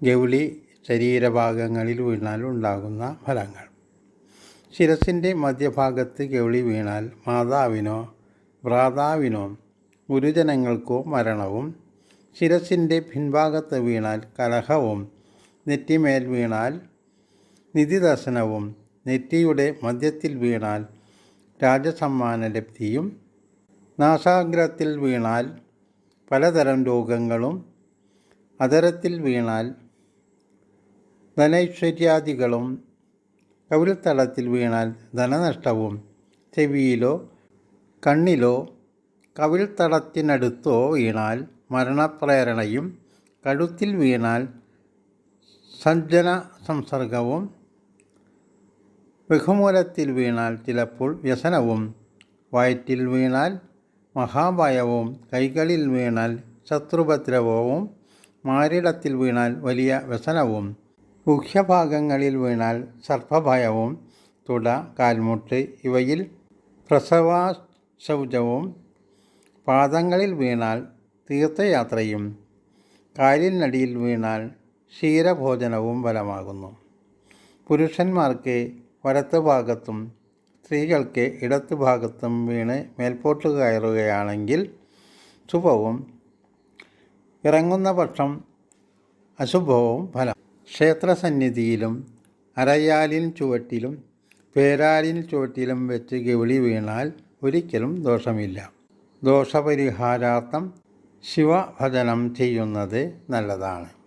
ഗൗളി ശരീരഭാഗങ്ങളിൽ വീണാൽ ഉണ്ടാകുന്ന ഫലങ്ങൾ. ശിരസിന്റെ മധ്യഭാഗത്ത് ഗൗളി വീണാൽ മാതാവിനോ ഭ്രാതാവിനോ ഗുരുജനങ്ങൾക്കോ മരണവും ശിരസിന്റെ പിൻഭാഗത്ത് വീണാൽ കലഹവും നെറ്റിമേൽ വീണാൽ നിധിദർശനവും നെറ്റിയുടെ മധ്യത്തിൽ വീണാൽ രാജസമ്മാന ലബ്ധിയും നാസാഗ്രത്തിൽ വീണാൽ പലതരം രോഗങ്ങളും അതരത്തിൽ വീണാൽ ധനൈശ്വര്യാദികളും കവിൾത്തടത്തിൽ വീണാൽ ധനനഷ്ടവും ചെവിയിലോ കണ്ണിലോ കവിൾത്തടത്തിനടുത്തോ വീണാൽ മരണപ്രേരണയും കഴുത്തിൽ വീണാൽ സജ്ജന സംസർഗവും ബഹുമൂലത്തിൽ വീണാൽ ചിലപ്പോൾ വ്യസനവും വയറ്റിൽ വീണാൽ മഹാഭയവും കൈകളിൽ വീണാൽ ശത്രുപദ്രവവും മാരിടത്തിൽ വീണാൽ വലിയ വ്യസനവും മുഖ്യഭാഗങ്ങളിൽ വീണാൽ സർപ്പഭയവും തുട കാൽമുട്ട് ഇവയിൽ പ്രസവാശൗചവും. പാദങ്ങളിൽ വീണാൽ തീർത്ഥയാത്രയും കാലിനടിയിൽ വീണാൽ ക്ഷീരഭോജനവും ഫലമാകുന്നു. പുരുഷന്മാർക്ക് വലത്ത് ഭാഗത്തും സ്ത്രീകൾക്ക് ഇടത്ത് ഭാഗത്തും വീണ് മേൽപോട്ട് കയറുകയാണെങ്കിൽ ശുഭവും. ഇറങ്ങുന്ന പക്ഷം അശുഭവും ഫലം. ക്ഷേത്രസന്നിധിയിലും അരയാലിൻ ചുവട്ടിലും പേരാലിൻ ചുവട്ടിലും വെച്ച് ഗൗളി വീണാൽ ഒരിക്കലും ദോഷമില്ല. ദോഷപരിഹാരാർത്ഥം ശിവഭജനം ചെയ്യുന്നത് നല്ലതാണ്.